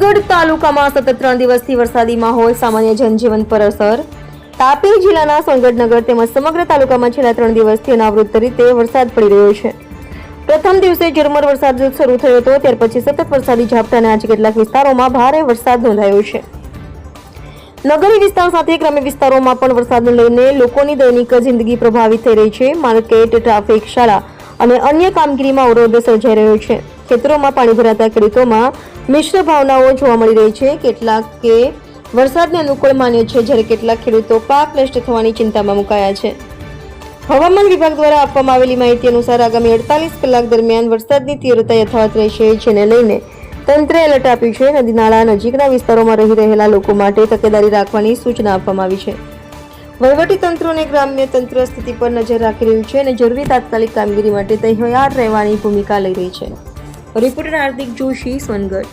તાલુકામાં સતત ત્રણ દિવસથી વરસાદી માહોલ, સામાન્ય જનજીવન પર અસર. તાપી જિલ્લાના સોનગઢનગર તેમજ સમગ્ર તાલુકામાં છેલ્લા ત્રણ દિવસથી અનાવૃત રીતે વરસાદ પડી રહ્યો છે. પ્રથમ દિવસે ઝરમર વરસાદ શરૂ થયો હતો, ત્યાર પછી સતત વરસાદી ઝાપટાને આજે કેટલાક વિસ્તારોમાં ભારે વરસાદ નોંધાયો છે. નગરી વિસ્તાર સાથે ગ્રામ્ય વિસ્તારોમાં પણ વરસાદને લઈને લોકોની દૈનિક જિંદગી પ્રભાવિત થઈ રહી છે. માર્કેટ, ટ્રાફિક, શાળા અને અન્ય કામગીરીમાં અવરોધ સર્જાઈ રહ્યો છે. ખેતરોમાં પાણી ભરાતા ખેડૂતોમાં મિશ્ર ભાવનાઓ જોવા મળી રહી છે. કેટલાક કે વરસાદને અનુકૂળ માન્ય છે, જ્યારે કેટલાક ખેડૂતો પાક નષ્ટ થવાની ચિંતામાં મુકાયા છે. હવામાન વિભાગ દ્વારા આપવામાં આવેલી માહિતી અનુસાર આગામી અડતાલીસ કલાક દરમિયાન વરસાદની તીવ્રતા યથાવત રહેશે, જેને લઈને તંત્રે એલર્ટ આપ્યું છે. નદી નાળા નજીકના વિસ્તારોમાં રહી રહેલા લોકો માટે તકેદારી રાખવાની સૂચના આપવામાં આવી છે. વહીવટી તંત્ર અને ગ્રામ્ય તંત્ર સ્થિતિ પર નજર રાખી રહ્યું છે અને જરૂરી તાત્કાલિક કામગીરી માટે તૈયાર રહેવાની ભૂમિકા લઈ રહી છે. रिपोर्टर हार्दिक जोशी सोनगड.